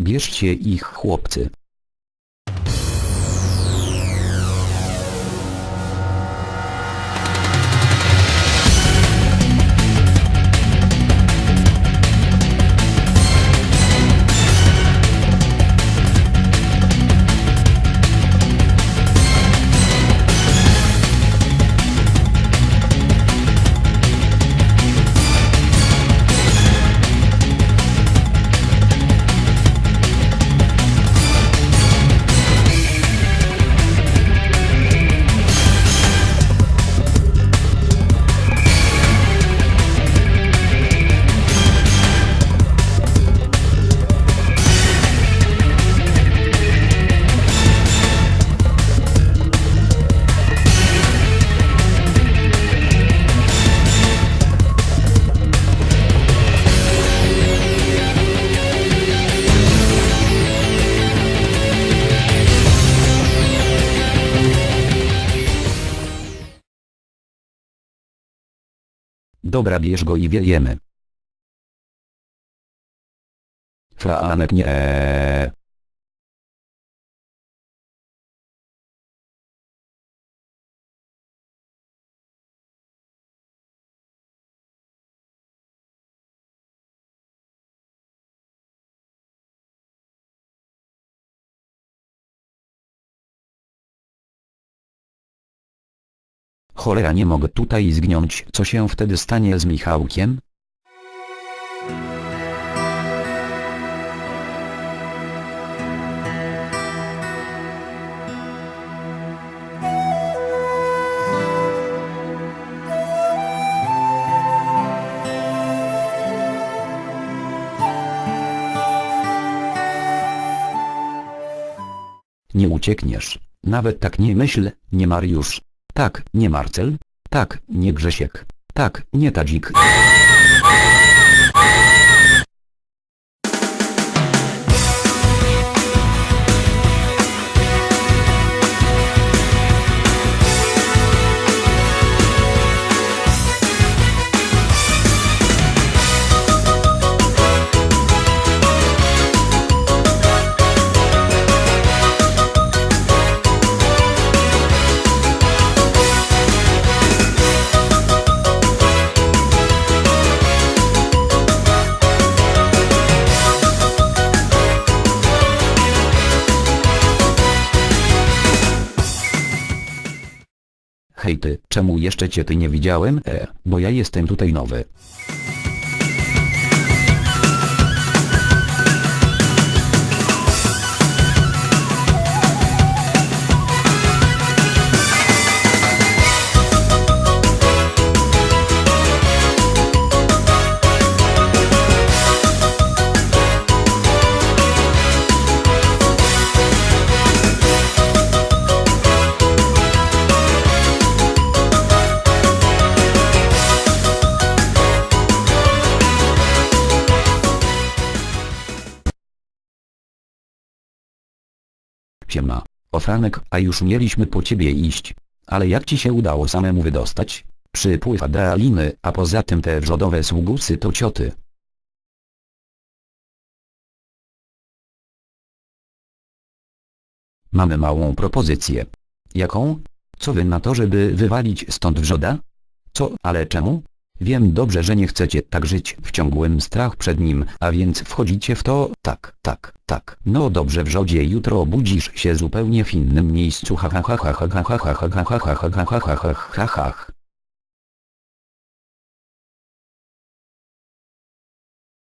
Bierzcie ich chłopcy. Dobra bierz go i wiejemy. Franek nie. Cholera nie mogę tutaj zgniąć. Co się wtedy stanie z Michałkiem? Nie uciekniesz. Nawet tak nie myśl, nie Mariusz. Tak, nie Marcel. Tak, nie Grzesiek. Tak, nie Tadzik. Hej ty, czemu jeszcze cię ty nie widziałem? E, bo ja jestem tutaj nowy. Siema. O Franek, a już mieliśmy po ciebie iść. Ale jak ci się udało samemu wydostać? Przypływ adrenaliny, a poza tym te wrzodowe sługusy to cioty. Mamy małą propozycję. Jaką? Co wy na to, żeby wywalić stąd wrzoda? Co, ale czemu? Wiem dobrze, że nie chcecie tak żyć w ciągłym strach przed nim, a więc wchodzicie w to, tak, tak, tak. No dobrze wrzodzie jutro obudzisz się zupełnie w innym miejscu ha ha ha ha ha ha ha ha ha ha ha ha ha ha ha ha ha